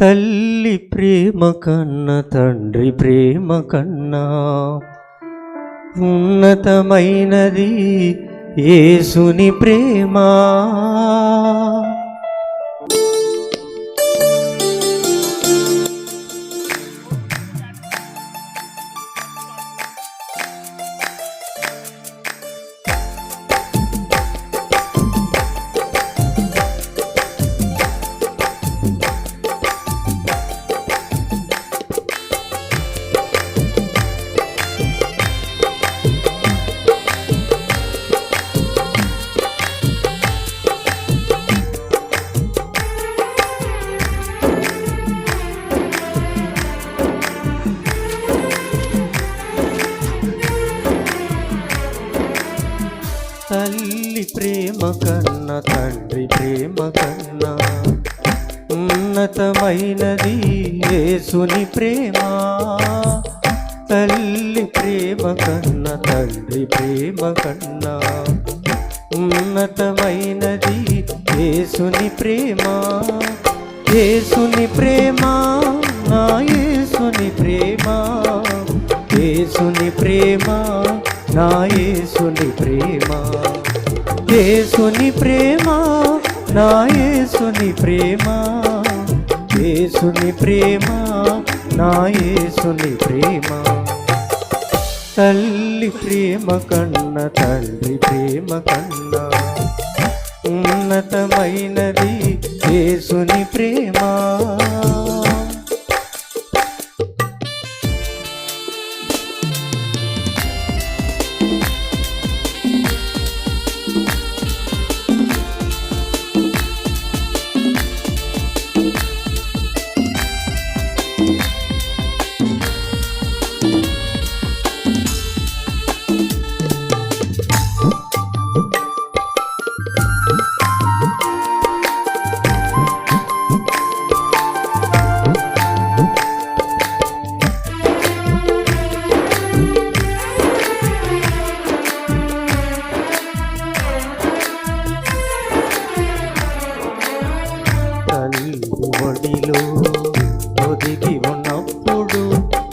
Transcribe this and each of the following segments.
తల్లి ప్రేమ కన్న తండ్రి ప్రేమ కన్నా ఉన్నతమైనది యేసుని ప్రేమ. కన్న తండ్రి ప్రేమ కన్నా ఉన్నతమైనది యేసుని ప్రేమ. తల్లి ప్రేమ కన్న తండ్రి ప్రేమ కన్నా ఉన్నతమైనది యేసుని ప్రేమ. యేసుని ప్రేమ నా యేసుని ప్రేమ. యేసుని ప్రేమ నా యేసుని ప్రేమ. యేసుని ప్రేమ నా యేసుని ప్రేమ. యేసుని ప్రేమ నా యేసుని ప్రేమ. తల్లి ప్రేమ కన్న తండ్రి ప్రేమ కన్నా. ఉన్నతమైనది యేసుని ప్రేమ.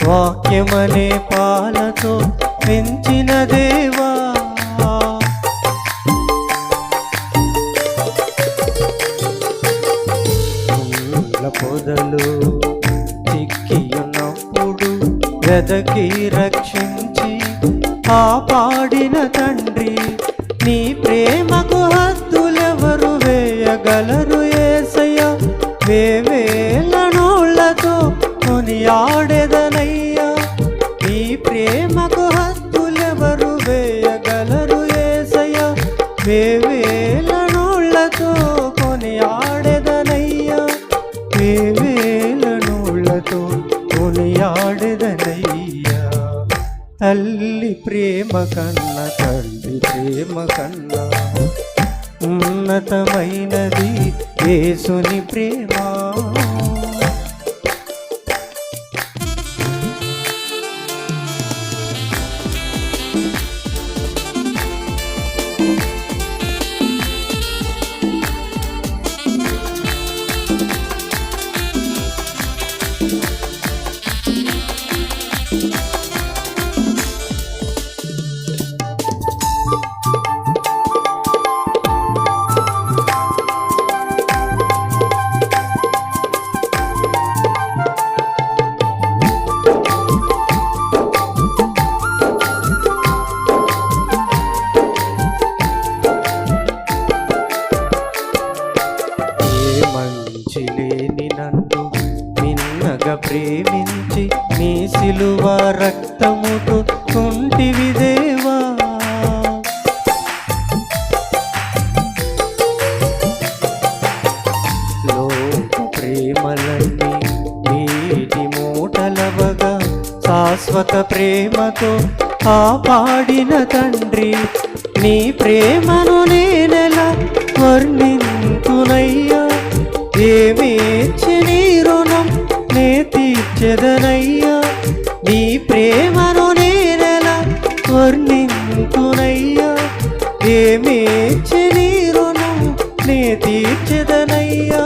వాక్యమనే పాలతో పెంచిన దేవా. పొదలు చిక్కి ఉన్నప్పుడు వెదకి రక్షించి కాపాడిన తండ్రి నీ ప్రేమకు హద్దులెవరు వేయగలరు? వేవేల నోళ్ళతో కొనియాడెదనయ్యా? వేవేల నోళ్ళతో కొనియాడెదనయ్యా? తల్లి ప్రేమ కన్న తల్లి ప్రేమ కన్న ఉన్నతమైనది యేసుని ప్రేమ. సిలువ రక్తముతో కుంటివి దేవా. లోక ప్రేమలన్నీ నీటి మూటలవగా శాశ్వత ప్రేమతో కాపాడిన తండ్రి నీ ప్రేమను నేనెలా వర్ణింతునయ్యా? ఏమేచ్చి నీ రుణం నే తీర్చెదనయ్యా? ఏమేచి నీ రుణం నే తీర్చెదనయ్యా?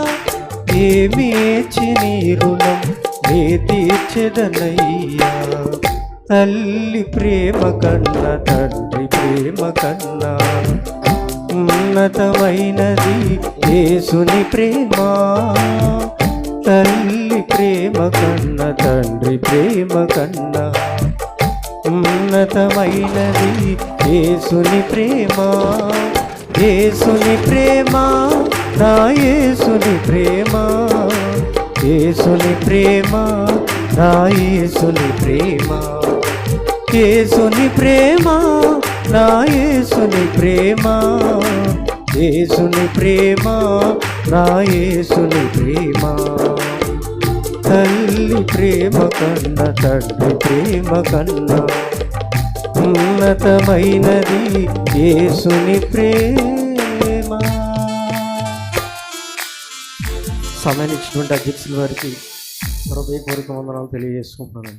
ఏమేచి నీ రుణం నే తీర్చెదనయ్యా? తల్లి ప్రేమ కన్నా తండ్రి ప్రేమ కన్నా ఉన్నతమైనది యేసుని ప్రేమ. తల్లి ప్రేమ కన్నా తండ్రి ప్రేమ కన్నా ఉన్నతమైనది యేసుని ప్రేమ యేసుని ప్రేమ నా యేసుని ప్రేమ యేసుని ప్రేమ నా యేసుని ప్రేమ యేసుని ప్రేమ నా యేసుని ప్రేమ యేసుని ప్రేమ నా యేసుని ప్రేమ. తల్లి ప్రేమ కన్న తండ్రి ప్రేమ కన్న ఉన్నతమైనది యేసుని ప్రేమ. సమయాన్ని ఇచ్చినటువంటి అధ్యక్షుల వారికి హృదయపూర్వక వందనాలు తెలియజేసుకుంటున్నాను.